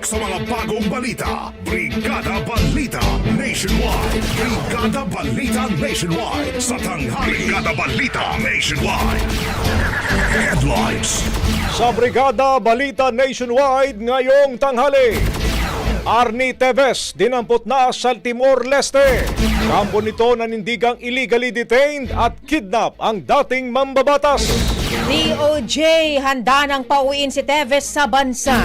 Siksik sa balita. Brigada Balita Nationwide. Brigada Balita Nationwide. Sa. Brigada Balita Nationwide. Headlines. Sa Brigada Balita Nationwide ngayong tanghali. Arnie Teves dinampot na sa Timor-Leste. Kampo nito nanindigang illegally detained at kidnap ang dating mambabatas. DOJ handa nang pauwiin si Teves sa bansa.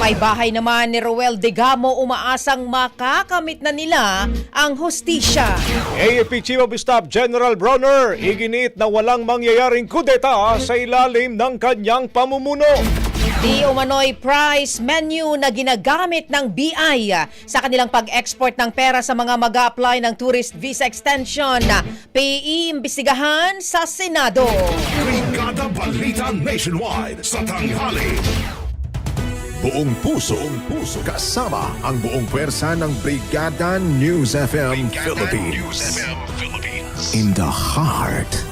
May bahay naman ni Roel Degamo umaasang makakamit na nila ang hustisya. AFP Chief of Staff General Bronner iginit na walang mangyayaring kudeta sa ilalim ng kanyang pamumuno. Di umano'y price menu na ginagamit ng BI sa kanilang pag-export ng pera sa mga mag apply ng tourist visa extension. PE imbestigahan sa Senado. Brigada Balita Nationwide. Sa tanghali. Buong puso, buong puso, kasama ang buong pwersa ng Brigada News FM Philippines. In the heart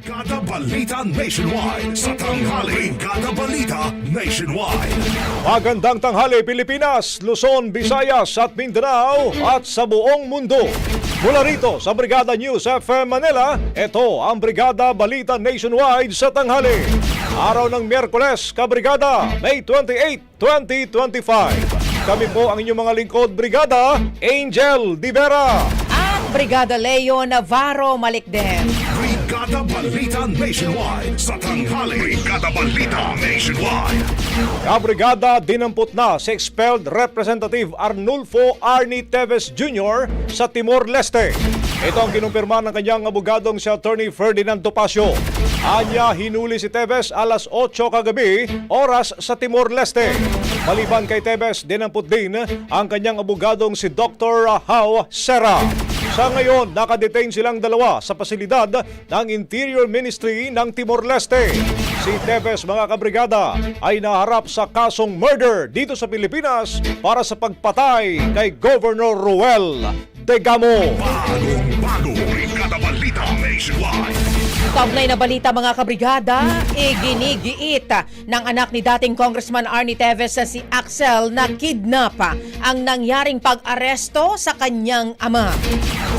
Brigada Balita Nationwide. Sa tanghali. Brigada Balita Nationwide. Magandang tanghali Pilipinas, Luzon, Visayas at Mindanao at sa buong mundo. Mula rito sa Brigada News FM Manila, ito ang Brigada Balita Nationwide sa tanghali. Araw ng Miyerkules, Kabrigada, May 28, 2025. Kami po ang inyong mga lingkod, Brigada Angel Divera. At Brigada Leo Navarro Malikden. Balita Nationwide. Sa tanghali. Brigada Balita Nationwide. Kabrigada dinampot na si expelled Representative Arnulfo Arnie Teves Jr. sa Timor-Leste. Ito ang kinumpirma ng kanyang abogadong si Attorney Ferdinand Topacio. Anya hinuli si Teves alas 8 kagabi, oras sa Timor-Leste. Maliban kay Teves, dinampot din ang kanyang abogadong si Dr. Hao Serra. Sa ngayon, nakadetain silang dalawa sa pasilidad ng Interior Ministry ng Timor-Leste. Si Teves, mga kabrigada, ay naharap sa kasong murder dito sa Pilipinas para sa pagpatay kay Governor Ruel Degamo. Bagong bago. Brigada. Kaugnay na balita mga kabrigada, iginigiit ng anak ni dating Congressman Arnie Teves sa si Axel na kidnap ang nangyaring pag-aresto sa kanyang ama.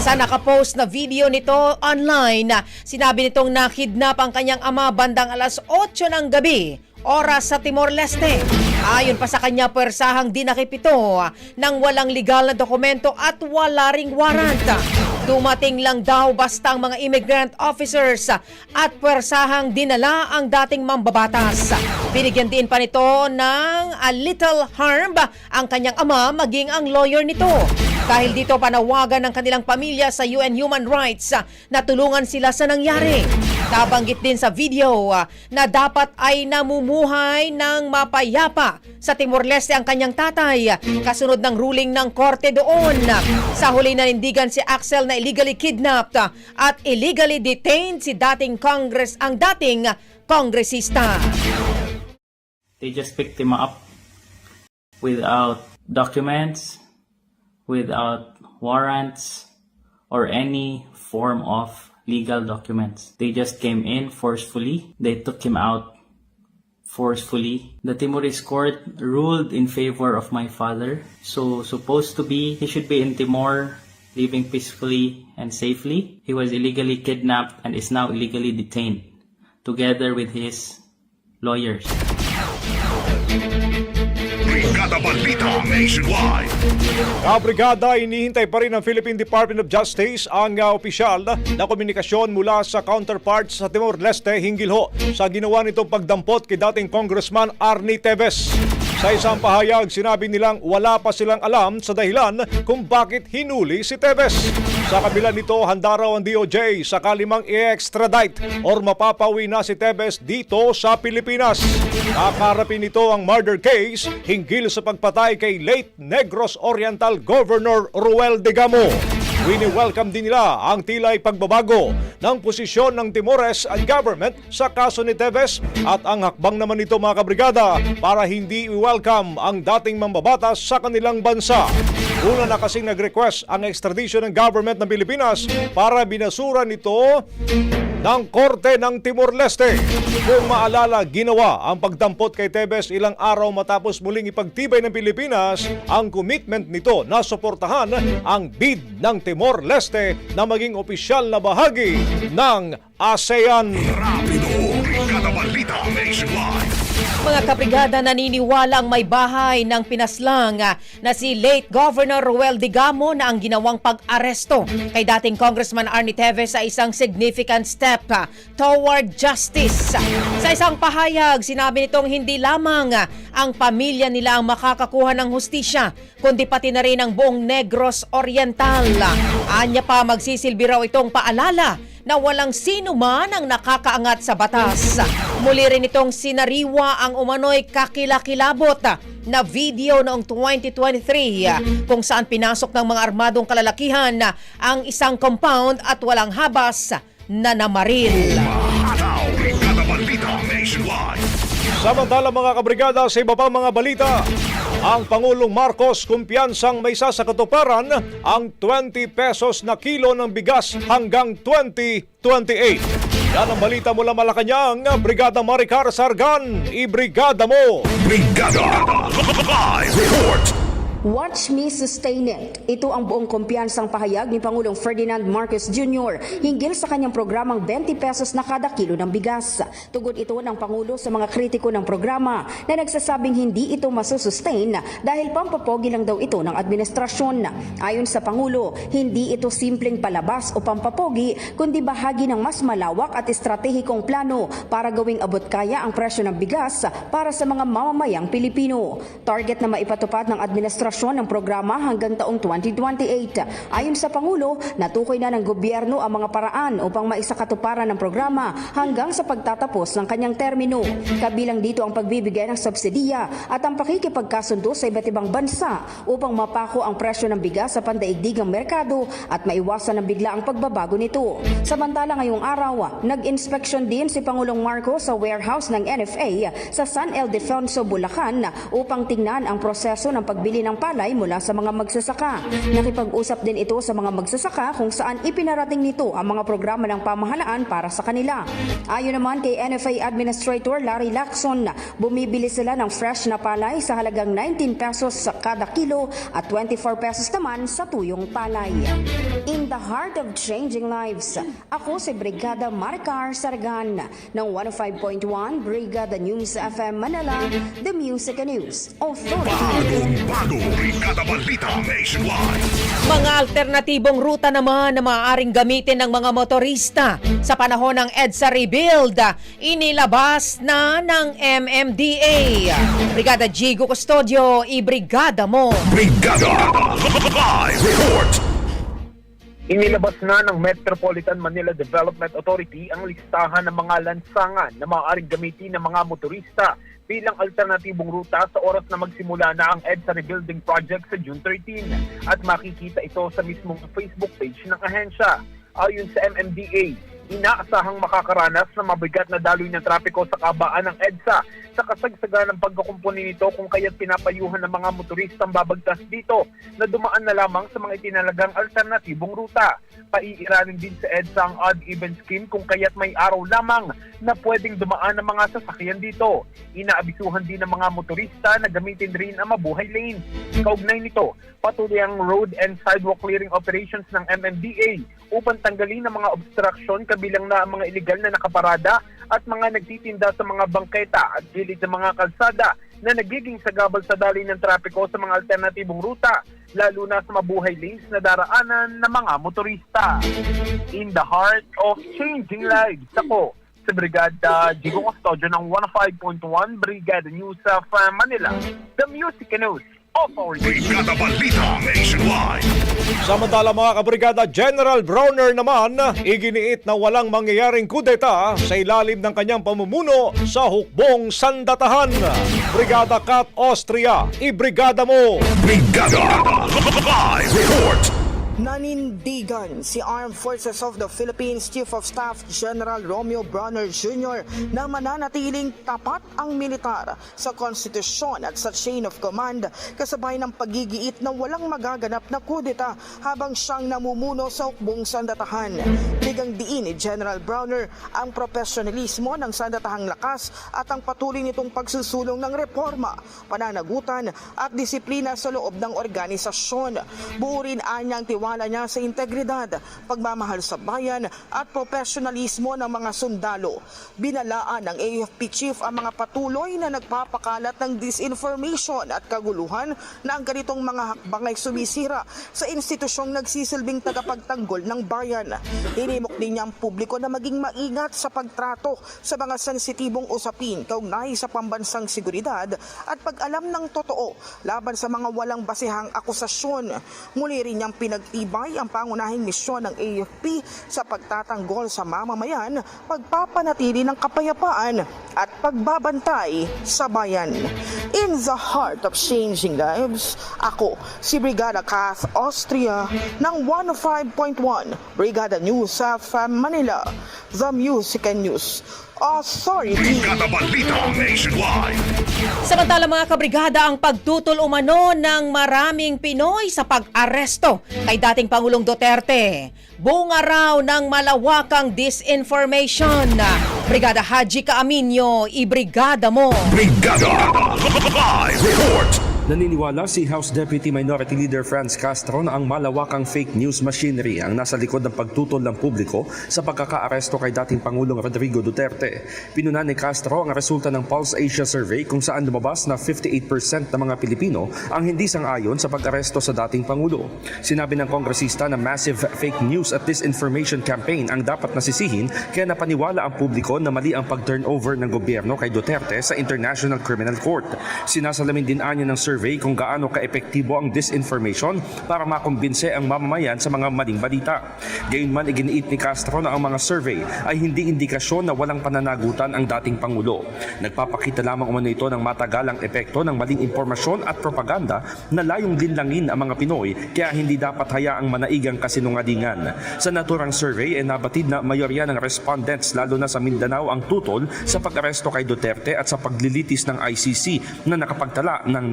Sa nakapost na video nito online, sinabi nitong nakidnap ang kanyang ama bandang alas 8 ng gabi oras sa Timor-Leste. Ayon pa sa kanya, pwersahang dinakipito ng walang legal na dokumento at wala ring warrant. Dumating lang daw basta ang mga immigrant officers at pwersahang dinala ang dating mambabatas. Binigyan din pa nito ng a little harm ang kanyang ama maging ang lawyer nito. Dahil dito panawagan ng kanilang pamilya sa UN Human Rights na tulungan sila sa nangyari. Nabanggit din sa video ah, na dapat ay namumuhay ng mapayapa sa Timor-Leste ang kanyang tatay kasunod ng ruling ng korte doon. Sa huli nanindigan si Axel na illegally kidnapped at illegally detained si dating Congress ang dating kongresista. They just picked him up without documents, without warrants, or any form of legal documents. They just came in forcefully. They took him out forcefully. The Timorese court ruled in favor of my father. So supposed to be, he should be in Timor living peacefully and safely. He was illegally kidnapped and is now illegally detained together with his lawyers. Brigada Balita Nationwide. Kabrigada, inihintay pa rin ng Philippine Department of Justice ang uh, opisyal na komunikasyon mula sa counterparts sa Timor-Leste hinggil ho sa ginawa nitong pagdampot kay dating Congressman Arnie Teves. Sa isang pahayag, sinabi nilang wala pa silang alam sa dahilan kung bakit hinuli si Teves. Sa kabila nito, handa raw ang DOJ sakali mang i-extradite or mapapawi na si Teves dito sa Pilipinas. Kakarapin nito ang murder case hinggil sa pagpatay kay late Negros Oriental Governor Ruel de Gamo. Wini-welcome din nila ang tilay pagbabago ng posisyon ng Timores government sa kaso ni Teves at ang hakbang naman nito mga kabrigada para hindi i-welcome ang dating mambabatas sa kanilang bansa. Una na kasing nag-request ang extradition ng government ng Pilipinas para binasura nito ng Korte ng Timor-Leste. Kung maalala, ginawa ang pagdampot kay Tebes ilang araw matapos muling ipagtibay ng Pilipinas ang commitment nito na suportahan ang bid ng Timor-Leste na maging opisyal na bahagi ng ASEAN. Rapido. Brigada Balita Nationwide. Mga kabrigada naniniwala ang may bahay ng pinaslang ah, na si late Governor Ruel Digamo na ang ginawang pag-aresto kay dating Congressman Arnie Teves sa isang significant step ah, toward justice. Sa isang pahayag, sinabi nitong hindi lamang ah, ang pamilya nila ang makakakuha ng hustisya, kundi pati na rin ang buong Negros Oriental. Anya pa magsisilbi raw itong paalala na walang sino man ang nakakaangat sa batas. Muli rin itong sinariwa ang umano'y kakilakilabot na video noong 2023 kung saan pinasok ng mga armadong kalalakihan ang isang compound at walang habas na namaril. Samantala mga kabrigada sa iba pang mga balita, ang Pangulong Marcos kumpiyansang may isa sa katuparan ang 20 pesos na kilo ng bigas hanggang 2028. Yan ang balita mula Malacanang, Brigada Maricar Sargan, ibrigada mo! Brigada. Live report. Watch me sustain it. Ito ang buong kumpiyansang pahayag ni Pangulong Ferdinand Marcos Jr. hinggil sa kanyang programang 20 pesos na kada kilo ng bigas. Tugod ito ng Pangulo sa mga kritiko ng programa na nagsasabing hindi ito masusustain dahil pampapogi lang daw ito ng administrasyon. Ayon sa Pangulo, hindi ito simpleng palabas o pampapogi kundi bahagi ng mas malawak at estratehikong plano para gawing abot kaya ang presyo ng bigas para sa mga mamamayang Pilipino. Target na maipatupad ng administrasyon ng programa hanggang taong 2028. Ayon sa Pangulo, natukoy na ng gobyerno ang mga paraan upang maisakatuparan ng programa hanggang sa pagtatapos ng kanyang termino. Kabilang dito ang pagbibigay ng subsidiya at ang pakikipagkasundo sa iba't ibang bansa upang mapako ang presyo ng bigas sa pandaigdigang merkado at maiwasan ng bigla ang pagbabago nito. Samantala ngayong araw, nag-inspection din si Pangulong Marcos sa warehouse ng NFA sa San Ildefonso, Bulacan upang tingnan ang proseso ng pagbili ng palay mula sa mga magsasaka. Nakipag-usap din ito sa mga magsasaka kung saan ipinarating nito ang mga programa ng pamahalaan para sa kanila. Ayon naman kay NFA Administrator Larry Lacson, bumibili sila ng fresh na palay sa halagang 19 pesos sa kada kilo at 24 pesos naman sa tuyong palay. In the heart of changing lives, ako si Brigada Maricar Sargan ng 105.1 Brigada News FM Manila, The Music and News Authority. Bagong bago, Brigada Balita Nationwide. Mga alternatibong ruta naman na maaaring gamitin ng mga motorista sa panahon ng EDSA Rebuild, inilabas na ng MMDA. Brigada Jigo Custodio, ibrigada mo. Brigada Live Report. Inilabas na ng Metropolitan Manila Development Authority ang listahan ng mga lansangan na maaaring gamitin ng mga motorista bilang alternatibong ruta sa oras na magsimula na ang EDSA Rebuilding Project sa June 13 at makikita ito sa mismong Facebook page ng ahensya. Ayon sa MMDA, inaasahang makakaranas ng mabigat na daloy ng trapiko sa kabaan ng EDSA sa kasagsagan ng pagkukumpuni nito kung kaya't pinapayuhan ng mga motoristang babagtas dito na dumaan na lamang sa mga itinalagang alternatibong ruta. Paiiranin din sa EDSA ang odd-even scheme kung kaya't may araw lamang na pwedeng dumaan ng mga sasakyan dito. Inaabisuhan din ng mga motorista na gamitin rin ang mabuhay lanes. Kaugnay nito, patuloy ang road and sidewalk clearing operations ng MMDA upang tanggalin ang mga obstruction kabilang na ang mga illegal na nakaparada at mga nagtitinda sa mga bangketa at gilid ng mga kalsada na nagiging sagabal sa daloy ng trapiko sa mga alternatibong ruta, lalo na sa mabuhay lanes na daraanan ng mga motorista. In the heart of changing lives, ako, sa Brigada Jigo Custodio ng 105.1 Brigada News uh, Manila, The Music News. Brigada Balita Nationwide. Samantala mga kabrigada, General Browner naman iginiit na walang mangyayaring kudeta sa ilalim ng kanyang pamumuno sa hukbong sandatahan. Brigada Kat Austria, ibrigada mo! Brigada Live Report. Nanindigan si Armed Forces of the Philippines Chief of Staff General Romeo Bronner Jr. na mananatiling tapat ang militar sa konstitusyon at sa chain of command kasabay ng pagigiit na walang magaganap na kudeta habang siyang namumuno sa hukbong sandatahan. Bigang diin ni General Browner ang profesionalismo ng sandatahang lakas at ang patuloy nitong pagsusulong ng reforma, pananagutan at disiplina sa loob ng organisasyon. Buo rin anyang tiwala niya sa integridad, pagmamahal sa bayan at profesionalismo ng mga sundalo. Binalaan ng AFP chief ang mga patuloy na nagpapakalat ng disinformation at kaguluhan na ang ganitong mga hakbang ay sumisira sa institusyong nagsisilbing tagapagtanggol ng bayan. Hinimok din niya ang publiko na maging maingat sa pagtrato sa mga sensitibong usapin kaugnay sa pambansang seguridad at pag-alam ng totoo laban sa mga walang basehang akusasyon. Muli rin niyang pinagtibay ang pangunahing misyon ng AFP sa pagtatanggol sa mamamayan, pagpapanatili ng kapayapaan at pagbabantay sa bayan. In the heart of changing lives, ako si Brigada Kath Austria ng 105.1 Brigada News of Manila, The Music and News Authority. Brigada Balita Nationwide. Samantala mga kabrigada, ang pagtutol umano ng maraming Pinoy sa pag-aresto kay dating Pangulong Duterte. Bunga raw ng malawakang disinformation. Brigada Haji Kaaminyo, ibrigada mo. Brigada Live Report. Naniniwala si House Deputy Minority Leader Franz Castro na ang malawakang fake news machinery ang nasa likod ng pagtutol ng publiko sa pagkakaaresto kay dating Pangulong Rodrigo Duterte. Pinunan ni Castro ang resulta ng Pulse Asia Survey kung saan lumabas na 58% ng mga Pilipino ang hindi sang-ayon sa pag-aresto sa dating Pangulo. Sinabi ng kongresista na massive fake news at disinformation campaign ang dapat nasisihin kaya napaniwala ang publiko na mali ang pag-turnover ng gobyerno kay Duterte sa International Criminal Court. Sinasalamin din anya ng survey kung gaano kaepektibo ang disinformation para makumbinse ang mamamayan sa mga maling balita. Gayunman iginiit ni Castro na ang mga survey ay hindi indikasyon na walang pananagutan ang dating Pangulo. Nagpapakita lamang umano ito ng matagalang epekto ng maling impormasyon at propaganda na layong linlangin ang mga Pinoy kaya hindi dapat hayaang manaigang kasinungalingan. Sa naturang survey ay nabatid na mayorya ng respondents lalo na sa Mindanao ang tutol sa pag-aresto kay Duterte at sa paglilitis ng ICC na nakapagtala ng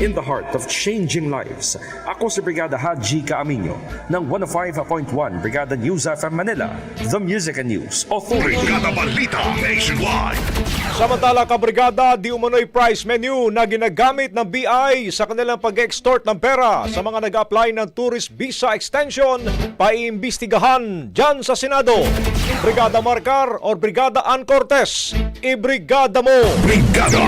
In the heart of changing lives, ako si Brigada Haji Kaaminyo ng 105.1 Brigada News FM Manila, The Music and News Authority. Brigada Balita Nationwide. Samantala, kabrigada, di umano'y price menu na ginagamit ng BI sa kanilang pag-extort ng pera sa mga nag-apply ng tourist visa extension paimbestigahan dyan sa Senado. Brigada Marcar o Brigada Ann Cortez, ibrigada mo! Brigada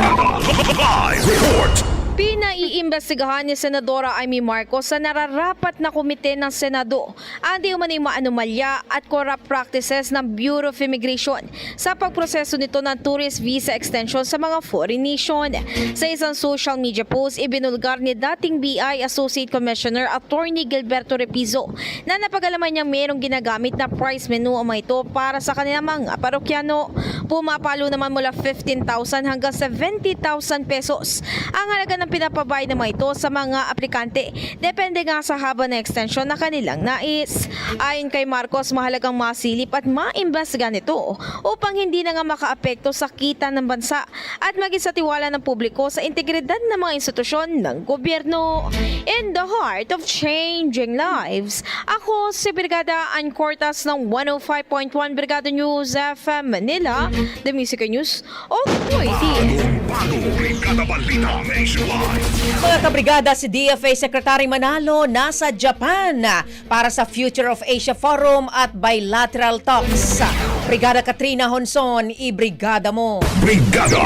Live Report. Pinaiimbestigahan ni Senadora Amy Marcos sa nararapat na komite ng Senado ang di umano'y maanomalya at corrupt practices ng Bureau of Immigration sa pagproseso nito ng tourist visa extension sa mga foreign nation. Sa isang social media post, ibinulgar ni dating BI Associate Commissioner Attorney Gilberto Repizo na napagalaman niyang mayroong ginagamit na price menu mga ito para sa kanilang mga parokyano. Pumapalo naman mula 15,000 hanggang 70,000 pesos ang halaga ng pinapabayad ng mga ito sa mga aplikante. Depende nga sa haba ng extension na kanilang nais. Ayon kay Marcos, mahalagang masilip at maimbestigan ito upang hindi na nga makaapekto sa kita ng bansa at maging sa tiwala ng publiko sa integridad ng mga institusyon ng gobyerno. In the heart of changing lives, ako si Brigada Ann Cortas ng 105.1 Brigada News FM Manila, The Music News Authority. Bago Brigada Balita Nationwide. Mga kabrigada, si DFA Secretary Manalo nasa Japan para sa Future of Asia Forum at bilateral talks. Brigada Katrina Honson, ibrigada mo. Brigada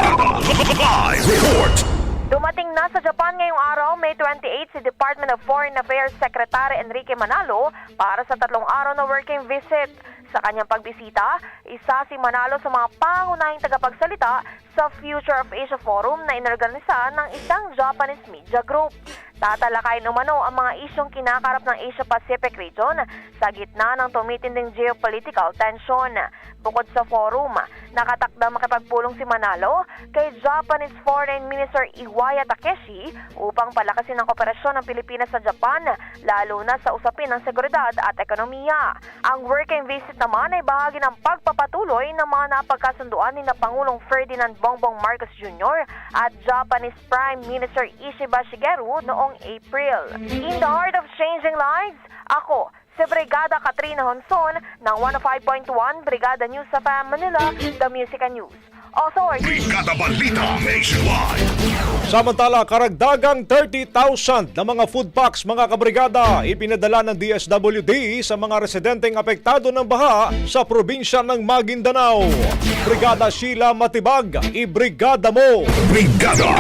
Live Report. Dumating na sa Japan ngayong araw, May 28, si Department of Foreign Affairs Secretary Enrique Manalo para sa tatlong araw na working visit. Sa kanyang pagbisita, isa si Manalo sa mga pangunahing tagapagsalita sa Future of Asia Forum na inorganisa ng isang Japanese media group. Tatalakayin umano ang mga isyong kinakarap ng Asia Pacific region sa gitna ng tumitinding geopolitical tension. Bukod sa forum, nakatakda makipagpulong si Manalo kay Japanese Foreign Minister Iwaya Takeshi upang palakasin ang kooperasyon ng Pilipinas sa Japan, lalo na sa usapin ng seguridad at ekonomiya. Ang working visit naman ay bahagi ng pagpapatuloy ng mga napagkasunduan ni na Pangulong Ferdinand Bongbong Marcos Jr. at Japanese Prime Minister Ishiba Shigeru noong April. In the heart of changing lives, ako, si Brigada Katrina Honson ng 105.1 Brigada News sa Manila, The Music and News. Authority. Brigada Balita Nationwide. Samantala, karagdagang 30,000 na mga food packs mga kabrigada ipinadala ng DSWD sa mga residenteng apektado ng baha sa probinsya ng Maguindanao. Brigada Sheila Matibag, ibrigada mo! Brigada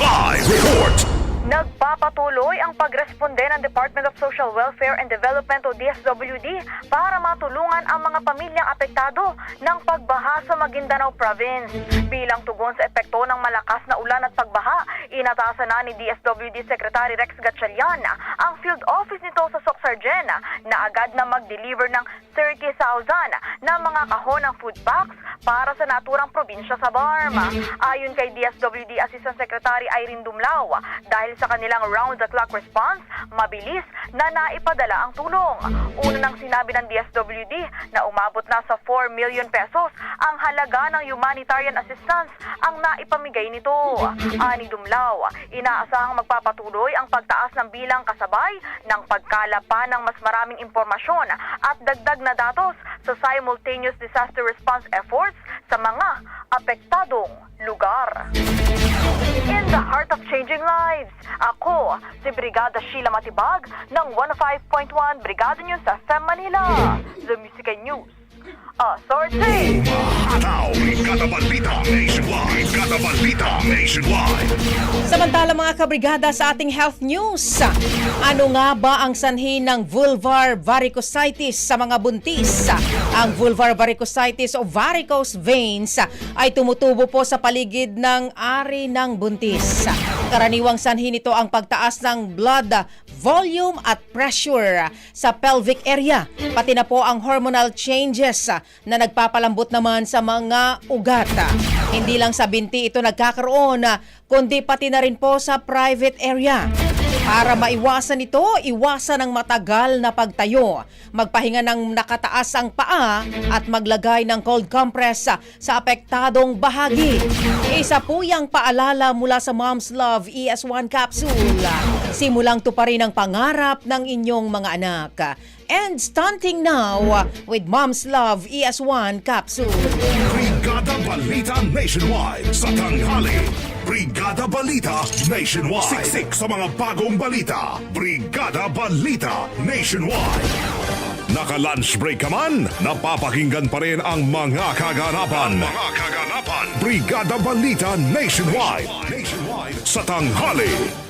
Live Report. Nagpapatuloy ang pagresponde ng Department of Social Welfare and Development o DSWD para matulungan ang mga pamilyang apektado ng pagbaha sa Maguindanao Province. Bilang tugon sa epekto ng malakas na ulan at pagbaha, inatasan na ni DSWD Secretary Rex Gatchalian ang field office nito sa Soxargen na agad na mag-deliver ng 30,000 na mga kahon ng food packs para sa naturang probinsya sa Barma. Ayon kay DSWD Assistant Secretary Irene Dumlao, dahil sa kanilang round-the-clock response, mabilis na naipadala ang tulong. Una nang sinabi ng DSWD na umabot na sa 4 million pesos ang halaga ng humanitarian assistance ang naipamigay nito. Ani Dumlao, inaasahang magpapatuloy ang pagtaas ng bilang kasabay ng pagkalapa ng mas maraming impormasyon at dagdag na datos sa simultaneous disaster response efforts sa mga apektadong lugar. In the heart of changing lives, ako si Brigada Sheila Matibag ng 105.1 Brigada News FM Manila, The Music and Brigada Balita Nationwide. Brigada Balita Nationwide. Samantala mga kabrigada sa ating health news, ano nga ba ang sanhi ng vulvar varicositis sa mga buntis? Ang vulvar varicositis o varicose veins ay tumutubo po sa paligid ng ari ng buntis. Karaniwang sanhi nito ang pagtaas ng blood volume at pressure sa pelvic area, pati na po ang hormonal changes na nagpapalambot naman sa mga ugat. Hindi lang sa binti ito nagkakaroon, kundi pati na rin po sa private area. Para maiwasan ito, iwasan ang matagal na pagtayo. Magpahinga ng nakataas ang paa at maglagay ng cold compress sa, apektadong bahagi. Isa po yung paalala mula sa Mom's Love ES1 capsule. Simulang tuparin ang pangarap ng inyong mga anak. And stunting now with Mom's Love ES1 capsule. Brigada Balita Nationwide sa tanghali. Brigada Balita Nationwide. Siksik sa mga bagong balita. Brigada Balita Nationwide. Naka-lunch break ka man, napapakinggan pa rin ang mga kaganapan. Mga kaganapan. Brigada Balita Nationwide. Nationwide sa tanghali.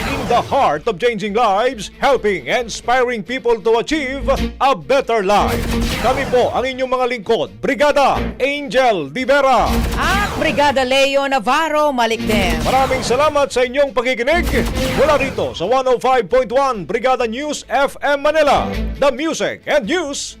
the heart of changing lives, helping and inspiring people to achieve a better life. Kami po ang inyong mga lingkod, Brigada Angel Divera. At Brigada Leo Navarro Malikdem. Maraming salamat sa inyong pakikinig mula rito sa 105.1 Brigada News FM Manila, the Music and News